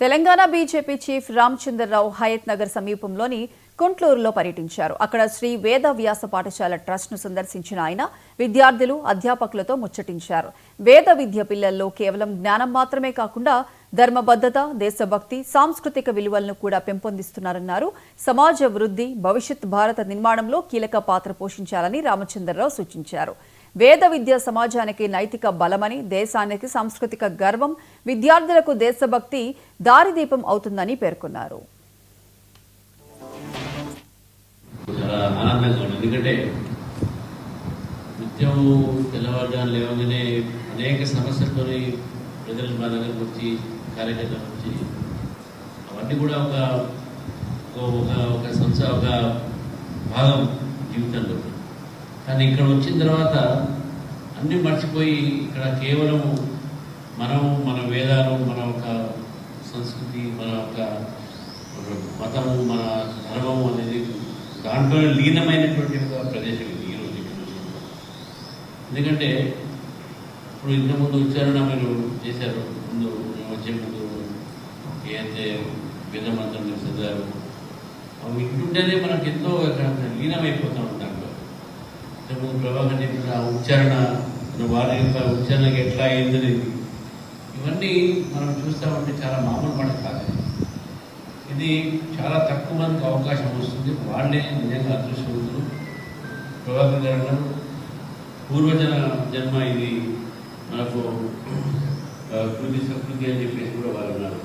Telangana BJP chief Ramachandra Rao Hayath Nagar సమీపంలోని కుంట్లూరులో పర్యటించారు. అక్కడ శ్రీ వేద వ్యాస పాఠశాల ట్రస్ట్ను సందర్శించిన ఆయన విద్యార్థులు అధ్యాపకులతో ముచ్చటించారు. వేద విద్య పిల్లల్లో కేవలం జ్ఞానం మాత్రమే కాకుండా ధర్మబద్ధత దేశభక్తి సాంస్కృతిక విలువలను కూడా పెంపొందిస్తున్నారన్నారు. సమాజ వృద్ధి భవిష్యత్ భారత నిర్మాణంలో కీలక పాత్ర పోషించాలని రామచంద్రరావు సూచించారు. వేద విద్య సమాజానికి నైతిక బలమని దేశానికి సాంస్కృతిక గర్వం విద్యార్థులకు దేశభక్తి దారిదీపం అవుతుందని పేర్కొన్నారు. ఎందుకంటే నిత్యం లేవగానే అనేక సమస్యలతో ప్రజలు మా దగ్గరకు వచ్చి కార్యకర్తలు వచ్చి అవన్నీ కూడా ఒక- ఒక ఒక సంస్థ ఒక భాగం జీవితంలో. కానీ ఇక్కడ వచ్చిన తర్వాత అన్నీ మర్చిపోయి ఇక్కడ కేవలం మనం మన వేదాలు మన ఒక సంస్కృతి మన ఒక మతము మన ధర్మము అనేది దాంట్లో లీనమైనటువంటి ఒక ప్రదేశం ఇది ఈరోజు ఎందుకంటే ఇప్పుడు ఇంతకుముందు ఉచ్చారణ మీరు చేశారు. ముందు వచ్చే ముందు ఏదైతే వేద మంత్రం మీరు చదివారు అవి వింటుంటేనే మనకు ఎంతో ఇక్కడ ఉంటాం. ఇంతకుముందు ప్రభాకర్ చెప్పిన ఆ ఉచ్చారణ మన వారి యొక్క ఉచ్చారణకి ఎట్లా అయిందని ఇవన్నీ మనం చూస్తామంటే చాలా మామూలు మాట కాదు. ఇది చాలా తక్కువ మందికి అవకాశం వస్తుంది. వాళ్ళే నిజంగా అదృష్టవంతులు. ప్రభాకర్ గారు అన్నారు పూర్వజన జన్మ ఇది. మనకు కృతి సంస్కృతి అని చెప్పేసి కూడా వాళ్ళు అన్నారు